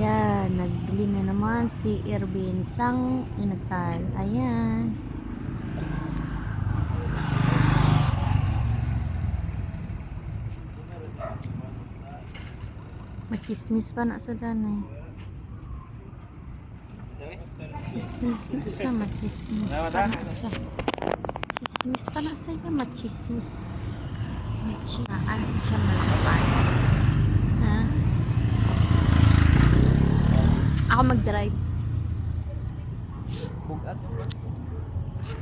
Ayan, nagbili na naman si Irvin sang inasal. Ayan. Machismis pa na sa danay. Chismis na siya, machismis pa na siya. Chismis pa na siya, machismis. Machinaan siya malapay. Ha? Ako mag-drive.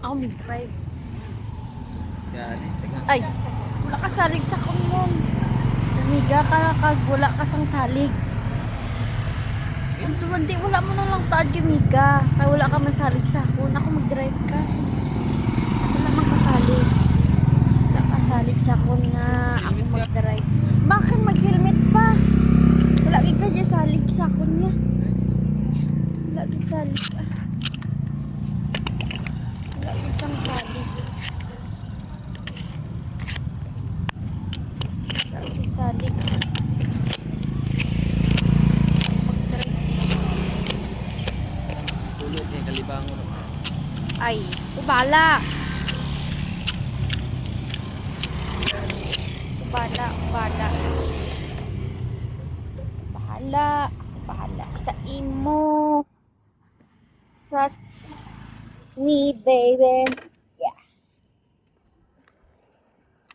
Ako mag-drive. Ay, wala ka salig sa kumong. Amiga ka kag wala ka sang salig. Hindi wala mo na lang taad kamiga. Kaya wala ka man salig sa akon. Ako mag-drive ka. Wala man kasalig. Wala ka salig sa akon nga ako mag-drive. Bakit mag-helmet pa? Wala ka kaya salig sa akon niya. Wala ka salig. ah. Wala ka sang salig. Salig salig. Tulog yung kalibangon. Ay, ubala. Ubala, ubala. Bahala. Bahala sa imo. Trust me, baby. Yeah.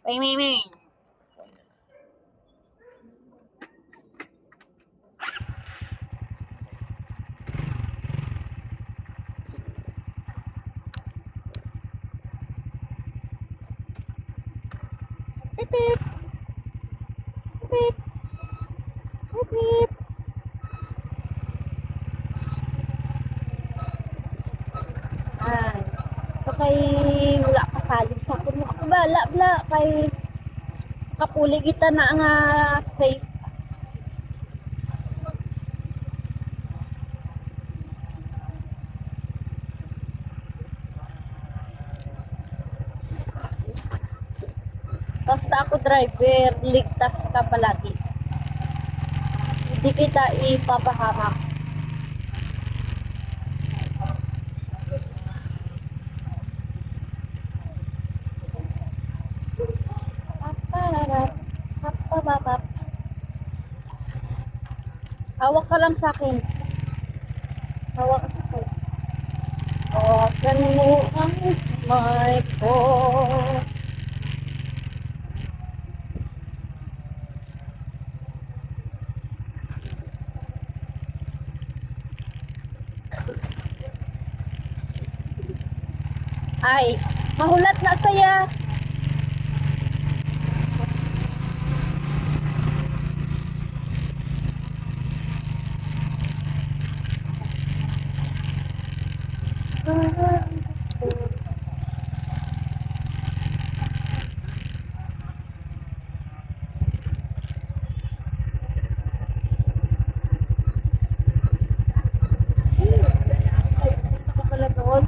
Wait, wait, wait. Beep, beep. Beep. Beep. Ay. So kay wala ka salig sa kuno. Ako bala bala kay kapuli kita na nga safe. Basta ako driver, ligtas ka palagi. Hindi kita ipapahamak. Hawak ka lang sa akin. Hawak ka sa akin. Hawakan mo ang mic ko. Ay, mahulat na saya. Ako pala doon.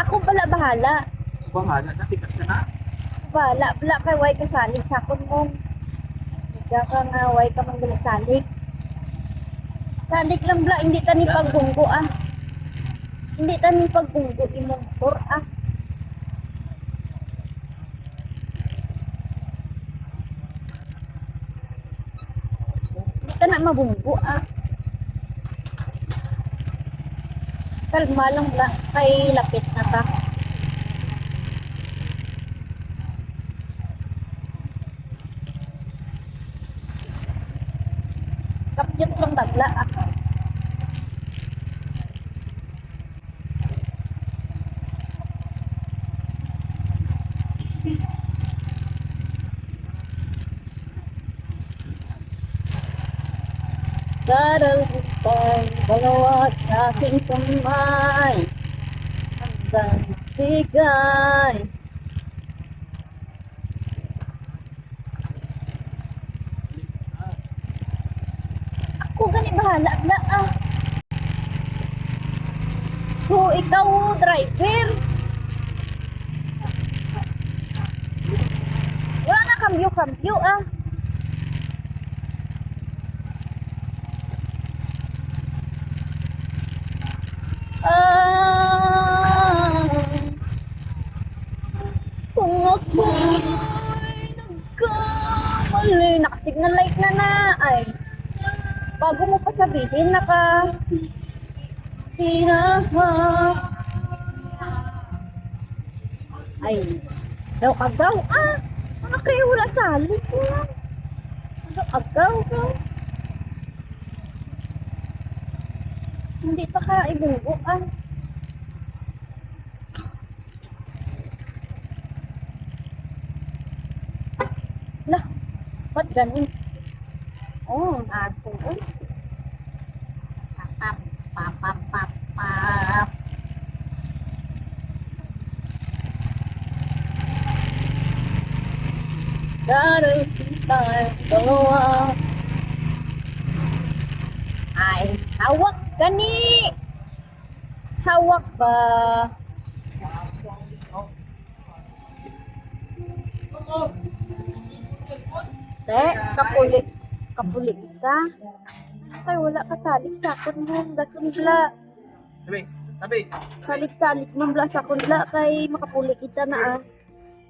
Ako pala bahala. Bahala na, tikas ka na. Bahala, bala kay way kasalig sa akon mo. Higa ka nga, way ka mang salig. Salig lang bala, hindi tani pagbunggo ah. Hindi tani pagbunggo imong tor ah. Hindi ka na mabunggo ah. Kalma lang ba? Kay lapit na ta. Kapyot lang bagla ako. Daralutang dalawa sa aking kamay Hanggang bigay Ako gani bahala na ah Kung ikaw driver. Wala na ka kambyo, kambyo ah. Ah, kung ako'y nagkamali, nakasignal light na na, ay, bago mo pa sabihin, naka, tinaha, ay, daw agaw, ah, mga kayo wala sali ko, agaw, agaw, agaw. Hindi pa ka ibubo, ah. Lah, ba't ganun? Oh, ang aso. Oh. Darating tayo dalawa. Ay, hawak gani! Hawak ba? Te, kapulit. Kapulit ka. Ay, wala ka salik sa akon mo. Gasundla. Tabi, tabi. Salik-salik mo sa akon kay makapulit kita na ah.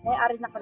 Ay, ari na ka